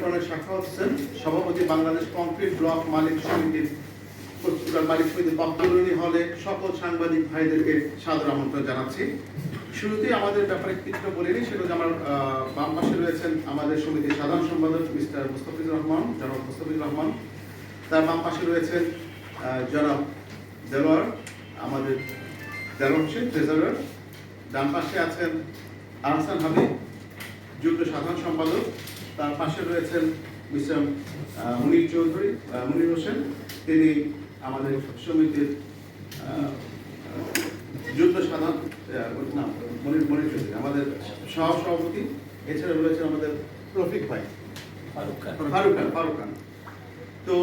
Colonel শাখা হোসেন সভাপতি Bangladesh concrete block মালিক সমিতির মালিক সমিতির হলে সকল সাংবাদিক ভাইদেরকে সাদর আমন্ত্রণ জানাচ্ছি। শুরুতেই আমাদের ব্যাপারে বলিনি সেটা আমার বাম পাশে রয়েছেন আমাদের সমিতির সাধারণ সম্পাদক মিস্টার মুস্তাফিজুর রহমান, জনাব মুস্তাফিজুর রহমান। তার বাম পাশে রয়েছেন জনাব দেলোয়ার, আমাদের ট্রেজারার ডান পাশে আছেন আহসান হাবিব যুগ্ম সাধারণ সম্পাদক। তার পাশে রয়েছেন মিস্টার মুনির চৌধুরী মুনির হোসেন। তিনি আমাদের সমিতির যুদ্ধ যুগ্ম সাধারণ না মনির মনির চৌধুরী আমাদের সহ সভাপতি এছাড়া রয়েছে আমাদের রফিক ভাই। ফারুক খান। ফারুক খান তো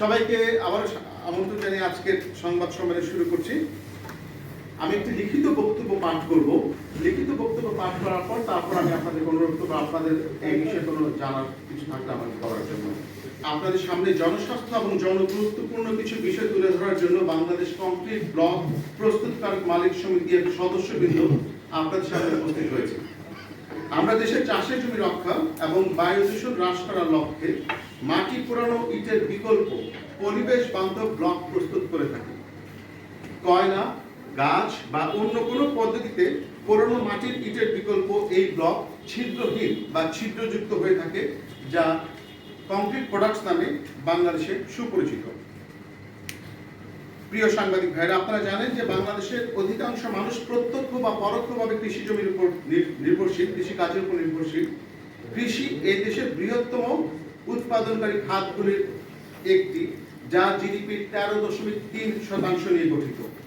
সবাইকে আবার আমন্ত্রণ জানিয়ে আজকের সংবাদ সম্মেলন শুরু করছি। আমি একটি লিখিত বক্তব্য পাঠ করব। লিখিত বক্তব্য পাঠ করার পর তারপর আমি আপনাদের অনুরোধ করব, আপনাদের এই বিষয়ে কোনো জানার কিছু থাকলে আমাকে করার জন্য। আপনাদের সামনে জনস্বাস্থ্য এবং জনগুরুত্বপূর্ণ কিছু বিষয় তুলে ধরার জন্য বাংলাদেশ কংক্রিট ব্লক প্রস্তুতকারক মালিক সমিতির সদস্যবৃন্দ আপনাদের সামনে উপস্থিত হয়েছে। আমরা দেশের চাষের জমি রক্ষা এবং বায়ু দূষণ হ্রাস করার লক্ষ্যে মাটি পোড়ানো ইটের বিকল্প পরিবেশ বান্ধব ব্লক প্রস্তুত করে থাকি। কয়লা গাছ বা অন্য কোনো পদ্ধতিতে পুরনো মাটির ইটের বিকল্প এই ব্লক ছিদ্রহীন বা ছিদ্রযুক্ত হয়ে থাকে, যা কংক্রিট প্রোডাক্টস নামে বাংলাদেশে সুপরিচিত। প্রিয় সাংবাদিক ভাইরা, আপনারা জানেন যে বাংলাদেশের অধিকাংশ মানুষ প্রত্যক্ষ বা পরোক্ষভাবে কৃষি জমির উপর নির- নির্ভরশীল কৃষি কাজের উপর নির্ভরশীল। কৃষি এই দেশের বৃহত্তম উৎপাদনকারী খাতগুলির একটি, যা জিডিপির তেরো দশমিক তিন শতাংশ নিয়ে গঠিত।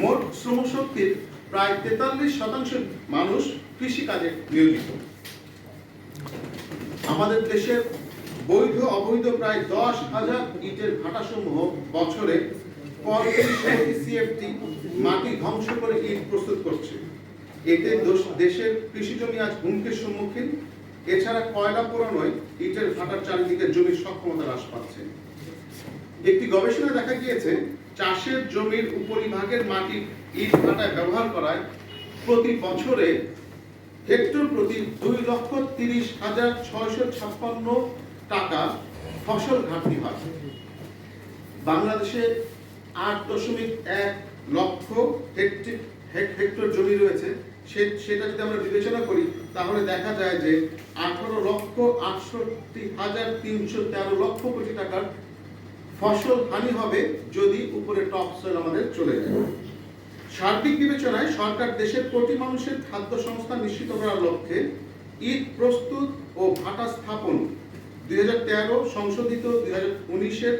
মোট শ্রমশক্তির প্রায় তেতাল্লিশ শতাংশ মানুষ কৃষিকাজে নিয়োজিত। আমাদের দেশের বৈধ অবৈধ প্রায় দশ হাজার ইটের ভাটাসমূহ বছরে সিএফটি মাটি ধ্বংস করে ইট প্রস্তুত করছে। এতে দেশের কৃষি জমি আজ হুমকির সম্মুখীন। এছাড়া কয়লা পোড়ানোয় ইটের ভাটার চারিদিকে জমির সক্ষমতা হ্রাস পাচ্ছে। একটি গবেষণায় দেখা গিয়েছে চাষের জমির উপরিভাগের মাটি ইট ভাটায় ব্যবহার করায় প্রতি বছরে হেক্টর প্রতি দুই লক্ষ তিরিশ হাজার ছয়শো ছাপ্পান্ন টাকা ফসল ঘাটতি হয়। বাংলাদেশে আট দশমিক এক লক্ষ হেক্টে- হেক- হেক্টর জমি রয়েছে। সেটা যদি আমরা বিবেচনা করি, তাহলে দেখা যায় যে আঠারো লক্ষ আটষট্টি হাজার তিনশো তেরো লক্ষ কোটি টাকার ফসল হানি হবে যদি উপরে টপ সয়েল আমাদের চলে যায়। সার্বিক বিবেচনায় সরকার দেশের কোটি মানুষের খাদ্য সংস্থান নিশ্চিত করার লক্ষ্যে ঈদ প্রস্তুত ও ভাটা স্থাপন। দুই সংশোধিত দুই হাজার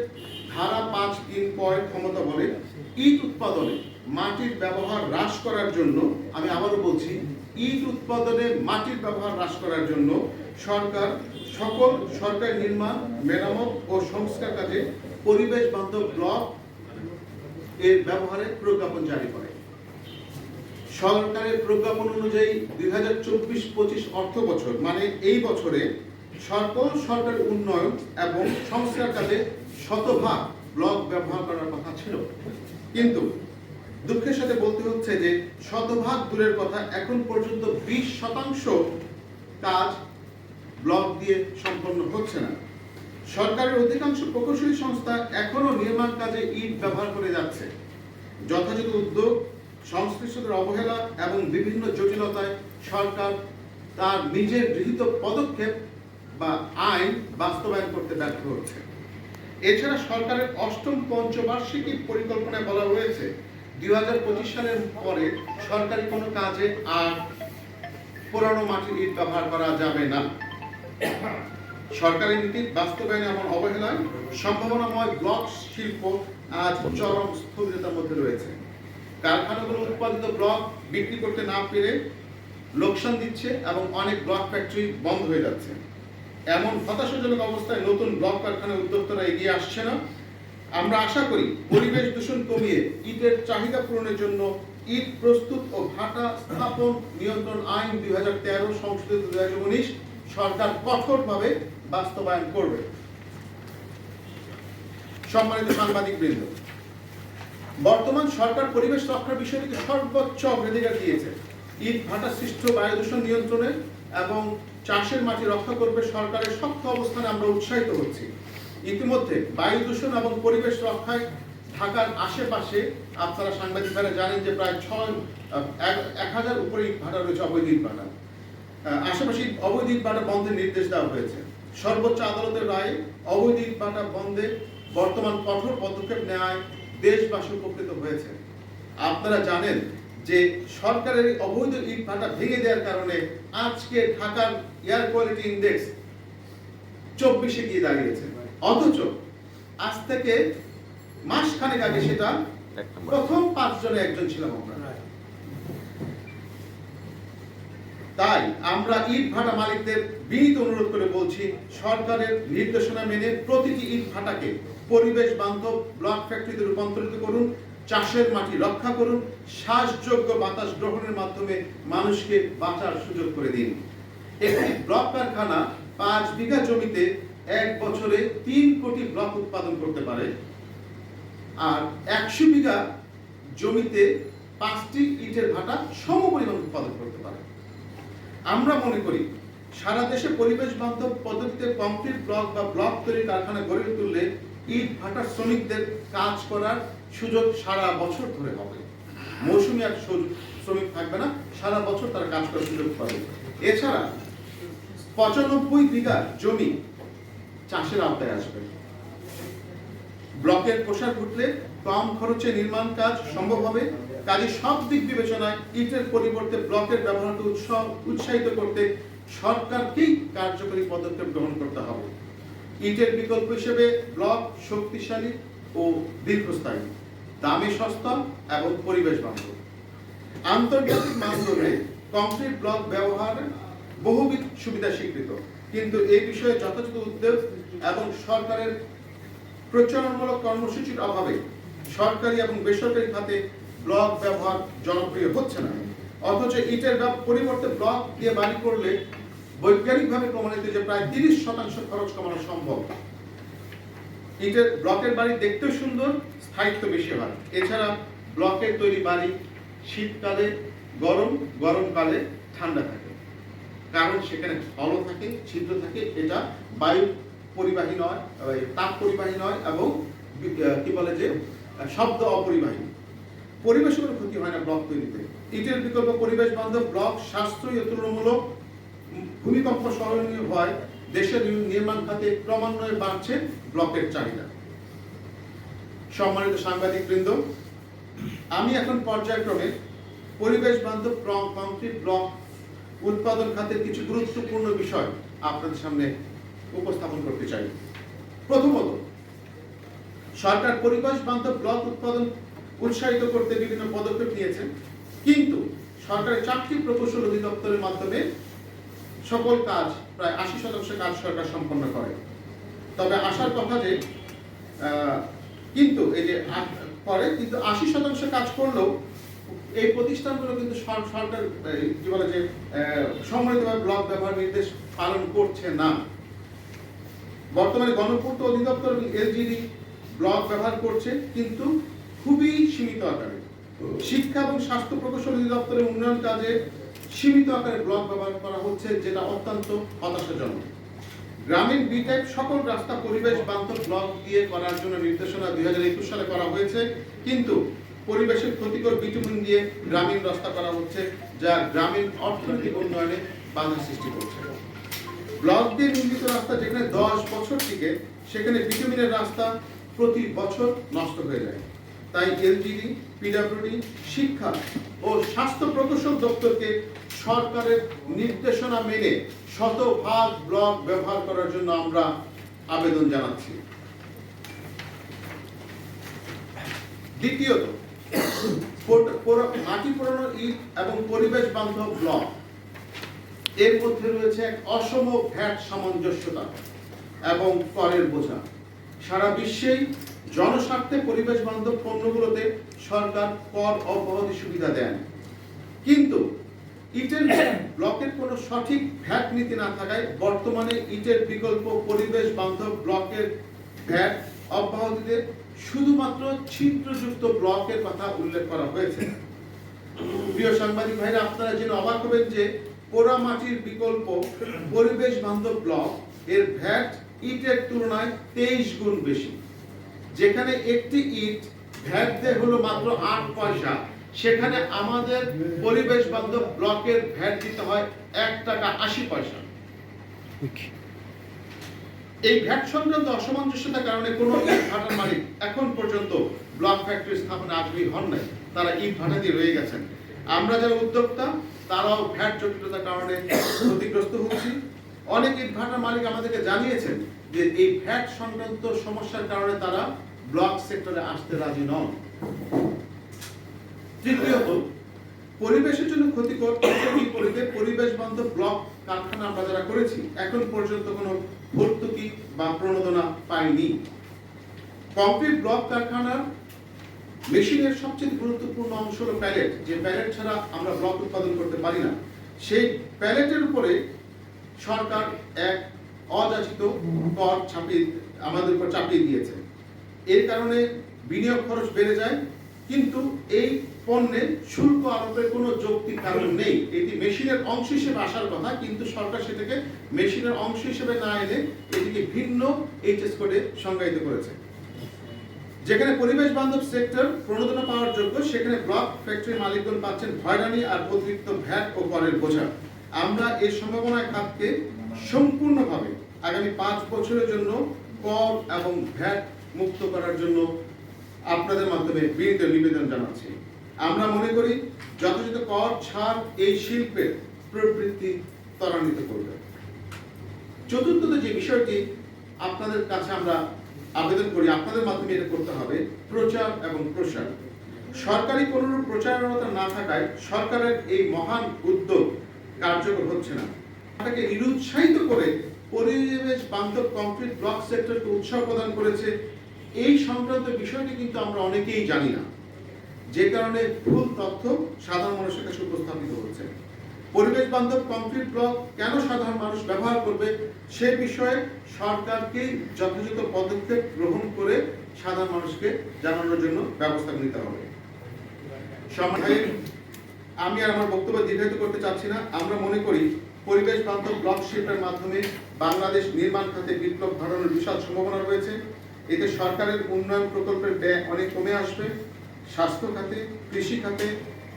ধারা পাঁচ তিন পয়েন্ট ক্ষমতা বলে ঈদ উৎপাদনে মাটির ব্যবহার হ্রাস করার জন্য আমি আবারও বলছি ঈদ উৎপাদনে মাটির ব্যবহার হ্রাস করার জন্য সরকার সকল সরকারি নির্মাণ, মেরামত ও সংস্কার কাজে পরিবেশ বান্ধব ব্লক এর ব্যবহারে প্রজ্ঞাপন জারি করে। সরকারের প্রজ্ঞাপন অনুযায়ী দুই হাজার চব্বিশ পঁচিশ অর্থ বছর মানে এই বছরে সকল সরকারি উন্নয়ন এবং সংস্কার কাজে শতভাগ ব্লক ব্যবহার করার কথা ছিল। কিন্তু দুঃখের সাথে বলতে হচ্ছে যে শতভাগ দূরের কথা এখন পর্যন্ত বিশ শতাংশ কাজ ব্লক দিয়ে সম্পন্ন হচ্ছে না। সরকারের অধিকাংশ প্রকৌশলী সংস্থা এখনও নির্মাণ কাজে ইট ব্যবহার করে যাচ্ছে। যথাযথ উদ্যোগ, সংশ্লিষ্টদের অবহেলা এবং বিভিন্ন জটিলতায় সরকার তার নিজের গৃহীত পদক্ষেপ বা আইন বাস্তবায়ন করতে ব্যর্থ হচ্ছে। এছাড়া সরকারের অষ্টম পঞ্চবার্ষিকী পরিকল্পনায় বলা হয়েছে দুই হাজার পঁচিশ সালের পরে সরকারি কোনো কাজে আর পুরানো মাটির ইট ব্যবহার করা যাবে না। সরকারি নীতির বাস্তবায়নে এমন অবহেলায় সম্ভাবনাময় ব্লক শিল্প আজ চরম স্থবিরতার মধ্যে রয়েছে। কারখানাগুলো উৎপাদিত ব্লক বিক্রি করতে না পেরে লোকসান দিচ্ছে এবং অনেক ব্লক ফ্যাক্টরি বন্ধ হয়ে যাচ্ছে। এমন হতাশাজনক অবস্থায় নতুন ব্লক কারখানা উদ্যোক্তারা এগিয়ে আসছে না। আমরা আশা করি পরিবেশ দূষণ কমিয়ে ইটের চাহিদা পূরণের জন্য ইট প্রস্তুত ও ভাটা স্থাপন নিয়ন্ত্রণ আইন দুই হাজার তেরো সংশোধিত দুই হাজার উনিশ সরকার কঠোরভাবে বাস্তবায়ন করবে। সম্মানিত সাংবাদিক বৃন্দ বর্তমান সরকার পরিবেশ রক্ষার বিষয়টিকে সর্বোচ্চ অগ্রাধিকার দিয়েছে। ইট ভাটা সৃষ্ট বায়ু দূষণ নিয়ন্ত্রণে এবং চাষের মাটি রক্ষা করবে সরকারের শক্ত অবস্থানে আমরা উৎসাহিত হচ্ছি। ইতিমধ্যে বায়ু দূষণ এবং পরিবেশ রক্ষায় ঢাকার আশেপাশে আপনারা সাংবাদিকরা জানেন যে প্রায় ছয়, এক- হাজার উপরে ইট ভাটা রয়েছে অবৈধ ইট ভাটা। আশেপাশে অবৈধ ইট ভাটা বন্ধের নির্দেশ দেওয়া হয়েছে। সর্বোচ্চ আদালতের রায় অবৈধ ইট ভাটা বন্ধে বর্তমান কঠোর পদক্ষেপ নেওয়ায় দেশবাসী উপকৃত হয়েছে। আপনারা জানেন যে সরকারের অবৈধ ইট ভাটা ভেঙে দেওয়ার কারণে আজকে ঢাকার এয়ার কোয়ালিটি ইন্ডেক্স চব্বিশে গিয়ে দাঁড়িয়েছে। অথচ আজ থেকে মাস খানেক আগে সেটা প্রথম পাঁচ জনে একজন ছিলাম আমরা। তাই আমরা ইট ভাটা মালিকদের বিনীত অনুরোধ করে বলছি, সরকারের নির্দেশনা মেনে প্রতিটি ইট ভাটাকে পরিবেশ বান্ধব ব্লক ফ্যাক্টরিতে রূপান্তরিত করুন, চাষের মাটি রক্ষা করুন, শ্বাসযোগ্য বাতাস গ্রহণের মাধ্যমে মানুষকে বাঁচার সুযোগ করে দিন। একটি ব্লক কারখানা পাঁচ বিঘা জমিতে এক বছরে তিন কোটি ব্লক উৎপাদন করতে পারে। আর একশো বিঘা জমিতে পাঁচটি ইটের ভাটা সম পরিমাণ উৎপাদন করতে পারে। আমরা মনে করি, সারা দেশে পরিবেশ বান্ধব পদ্ধতিতে কংক্রিট ব্লক বা ব্লক তৈরি কারখানা গড়ে তুললে ইট ভাটার শ্রমিকদের কাজ করার সুযোগ সারা বছর ধরে হবে। মৌসুমী সু- শ্রমিক থাকবে না, সারা বছর তারা কাজ করার সুযোগ পাবে। এছাড়া পঁচানব্বই বিঘা জমি চাষের আওতায় আসবে। ব্লকের প্রসার ঘটলে কম খরচে নির্মাণ কাজ সম্ভব হবে। কাজে সব দিক বিবেচনায় ইটের পরিবর্তে ব্লকের ব্যবহারকে উৎসাহ উৎসাহিত করতে সরকারকেই কার্যকরী পদক্ষেপ গ্রহণ করতে হবে। ইটের বিকল্প হিসেবে ব্লক শক্তিশালী ও দীর্ঘস্থায়ী, দামে সস্তা এবং পরিবেশ বান্ধব আন্তর্জাতিক মানদণ্ডে কংক্রিট ব্লক ব্যবহার বহুবিধ সুবিধা স্বীকৃত, কিন্তু এই বিষয়ে যথাযথ উদ্যোগ এবং সরকারের প্রচারণমূলক কর্মসূচির অভাবে সরকারি এবং বেসরকারি খাতে ব্লক ব্যবহার জনপ্রিয় হচ্ছে না। অথচ ইটের পরিবর্তে ব্লক দিয়ে বাড়ি করলে বৈজ্ঞানিকভাবে প্রমাণিত যে প্রায় তিরিশ শতাংশ খরচ কমানো সম্ভব। ইটের ব্লকের বাড়ি দেখতেও সুন্দর, স্থায়িত্ব বেশি হয়। এছাড়া ব্লকের তৈরি বাড়ি শীতকালে গরম, গরমকালে ঠান্ডা থাকে। কারণ সেখানে হলও থাকে, ছিদ্র থাকে, এটা বায়ু পরিবাহী নয়, তাপ পরিবাহী নয় এবং কি বলে যে, শব্দ অপরিবাহী। পরিবেশের কোনো ক্ষতি হয় না ব্লক তৈরিতে। ইটের বিকল্প পরিবেশ বান্ধব ব্লক সাশ্রয়ী তুলনামূলক ভূমিকম্প স্মরণীয় হয় দেশের নির্মাণ খাতে ক্রমান্বয়ে বাড়ছে ব্লকের চাহিদা। সম্মানিত সাংবাদিক বৃন্দ আমি এখন পর্যায়ক্রমে পরিবেশ বান্ধব ক্র- কংক্রিট ব্লক উৎপাদন খাতের কিছু গুরুত্বপূর্ণ বিষয় আপনাদের সামনে উপস্থাপন করতে চাই। প্রথমত, সরকার পরিবেশ বান্ধব ব্লক উৎপাদন উৎসাহিত করতে বিভিন্ন পদক্ষেপ নিয়েছে কিন্তু সরকারের চারটি প্রকৌশল অধিদপ্তরের মাধ্যমে সকল কাজ প্রায় আশি শতাংশ কাজ সরকার সম্পন্ন করে। তবে আসার কথা যে কিন্তু এই যে করে, কিন্তু আশি শতাংশ কাজ করলেও এই প্রতিষ্ঠানগুলো কিন্তু সরকার কি বলে যে সম্মিলিতভাবে ব্লক ব্যবহার নির্দেশ পালন করছে না। বর্তমানে গণপূর্ত অধিদপ্তর এলজিডি ব্লক ব্যবহার করছে, কিন্তু খুবই সীমিত আকারে। শিক্ষা এবং স্বাস্থ্য প্রকৌশল অধিদপ্তরের উন্নয়ন কাজে সীমিত আকারে ব্লক ব্যবহার করা হচ্ছে, যেটা অত্যন্ত হতাশাজনক। গ্রামীণ বিটেক সকল রাস্তা পরিবেশ বান্ধব ব্লক দিয়ে করার জন্য নির্দেশনা দুই হাজার একুশ সালে করা হয়েছে, কিন্তু পরিবেশের ক্ষতিকর বিটুমিন দিয়ে গ্রামীণ রাস্তা করা হচ্ছে, যা গ্রামীণ অর্থনৈতিক উন্নয়নে বাধা সৃষ্টি করছে। ব্লক দিয়ে নির্মিত রাস্তা যেখানে দশ বছর থেকে সেখানে বিটুমিনের রাস্তা প্রতি বছর নষ্ট হয়ে যায়। তাই এলজিডি, পিডাব্লিউডি, শিক্ষা ও স্বাস্থ্য প্রকৌশল দপ্তরকে সরকারের নির্দেশনা মেনে শতভাগ ব্লক ব্যবহার করার জন্য আমরা আবেদন জানাচ্ছি। দ্বিতীয়ত মাটি পোড়ানো ইট এবং পরিবেশ বান্ধব ব্লক। এর মধ্যে রয়েছে এক অসম ভ্যাট সামঞ্জস্যতা এবং করের বোঝা। সারা বিশ্বেই জনস্বার্থে পরিবেশ বান্ধব পণ্যগুলোতে সরকার কর অব্যাহতি সুবিধা দেন। কিন্তু ইটের ব্লকের কোনো সঠিক ভ্যাট নীতি না থাকায় বর্তমানে ইটের বিকল্প পরিবেশ বান্ধব ব্লকের ভ্যাট অব্যাহতিতে শুধুমাত্র ছিদ্রযুক্ত ব্লকের কথা উল্লেখ করা হয়েছে। প্রিয় সাংবাদিক ভাইরা, আপনারা জেনে অবাক হবেন যে পোড়ামাটির বিকল্প পরিবেশ বান্ধব ব্লক এর ভ্যাট ইটের তুলনায় তেইশ গুণ বেশি। যেখানে একটি ইট ভ্যাট দেয় হলো মাত্র আট পয়সা, সেখানে আমাদের পরিবেশ বান্ধব ব্লকের ভ্যাট দিতে হয় এক টাকা আশি পয়সা। এই ভ্যাট সংক্রান্ত অসামঞ্জস্যতার কারণে কোনো ইট ভাটার মালিক এখন পর্যন্ত ব্লক ফ্যাক্টরি স্থাপনে আগ্রহী হন নাই। তারা ইট ভাটা দিয়ে রয়ে গেছেন। আমরা যারা উদ্যোক্তা, তারাও ভ্যাট জটিলতার কারণে ক্ষতিগ্রস্ত হচ্ছি। অনেক ইট ভাটার মালিক আমাদেরকে জানিয়েছেন যে এই ভ্যাট সংক্রান্ত সমস্যার কারণে তারা ব্লক সেক্টরে আসতে রাজি নন। তৃতীয়ত পরিবেশের জন্য ক্ষতিকর পরিবেশ বান্ধব ব্লক কারখানা আমরা যারা করেছি। এখন পর্যন্ত কোনো ভর্তুকি বা প্রণোদনা পাইনি। কংক্রিট ব্লক কারখানার মেশিনের সবচেয়ে গুরুত্বপূর্ণ অংশ হলো প্যালেট। যে প্যালেট ছাড়া আমরা ব্লক উৎপাদন করতে পারি না। সেই প্যালেটের উপরে সরকার এক অযাচিত কর ছাপিয়ে, আমাদের উপর চাপিয়ে দিয়েছে। এর কারণে বিনিয়োগ খরচ বেড়ে যায়, কিন্তু এই পণ্যে শুল্ক আরোপের কোনো যৌক্তিক কারণ নেই। এটি মেশিনের অংশ হিসেবে আসার কথা, কিন্তু সরকার সেটাকে মেশিনের অংশ হিসেবে না এনে এটিকে ভিন্ন এইচএস কোডে সংজ্ঞায়িত করেছে। যেখানে পরিবেশ বান্ধব সেক্টর প্রণোদনা পাওয়ার যোগ্য, সেখানে ব্লক ফ্যাক্টরি মালিকগণ পাচ্ছেন ভয়রানি আর অতিরিক্ত ভ্যাট ও করের বোঝা। আমরা এই সম্ভাবনায় খাতকে সম্পূর্ণভাবে আগামী পাঁচ বছরের জন্য কর এবং ভ্যাট মুক্ত করার জন্য আপনাদের মাধ্যমে বিনীত নিবেদন জানাচ্ছি। আমরা মনে করি যথাযথ কর, ছাড় এই শিল্পের প্রবৃত্তি ত্বরান্বিত করবে। চতুর্থত যে বিষয়টি আপনাদের কাছে আমরা আবেদন করি, আপনাদের মাধ্যমে এটা করতে হবে, প্রচার এবং প্রসার। সরকারি কোনো প্রচারণতা না থাকায় সরকারের এই মহান উদ্যোগ কার্যকর হচ্ছে না। তাকে নিরুৎসাহিত করে পরিবেশ বান্ধব কংক্রিট ব্লক সেক্টরকে উৎসাহ প্রদান করেছে এই সংক্রান্ত বিষয়টি কিন্তু আমরা অনেকেই জানি না। যে কারণে ভুল তথ্য সাধারণ মানুষের কাছে উপস্থাপিত হচ্ছে পরিবেশ বান্ধব কংক্রিট ব্লক কেন সাধারণ মানুষ ব্যবহার করবে সে বিষয়ে সরকারকে যথাযথ পদক্ষেপ গ্রহণ করে সাধারণ মানুষকে জানানোর জন্য ব্যবস্থা নিতে হবে। আমি আর আমার বক্তব্য দীর্ঘায়িত করতে চাচ্ছি না। আমরা মনে করি পরিবেশ বান্ধব ব্লক শিল্পের মাধ্যমে বাংলাদেশ নির্মাণ খাতে বিপ্লব ঘটানোর বিশাল সম্ভাবনা রয়েছে। এতে সরকারের উন্নয়ন প্রকল্পের ব্যয় অনেক কমে আসবে, স্বাস্থ্য খাতে, কৃষি খাতে,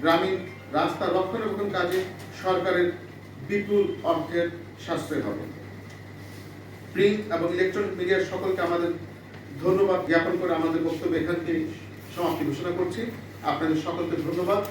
গ্রামীণ রাস্তা রক্ষণাবেক্ষণ কাজে সরকারের বিপুল অর্থের সাশ্রয় হবে। প্রিন্ট এবং ইলেকট্রনিক মিডিয়ার সকলকে আমাদের ধন্যবাদ জ্ঞাপন করে আমাদের বক্তব্য এখান থেকে সমাপ্তি ঘোষণা করছি। আপনাদের সকলকে ধন্যবাদ।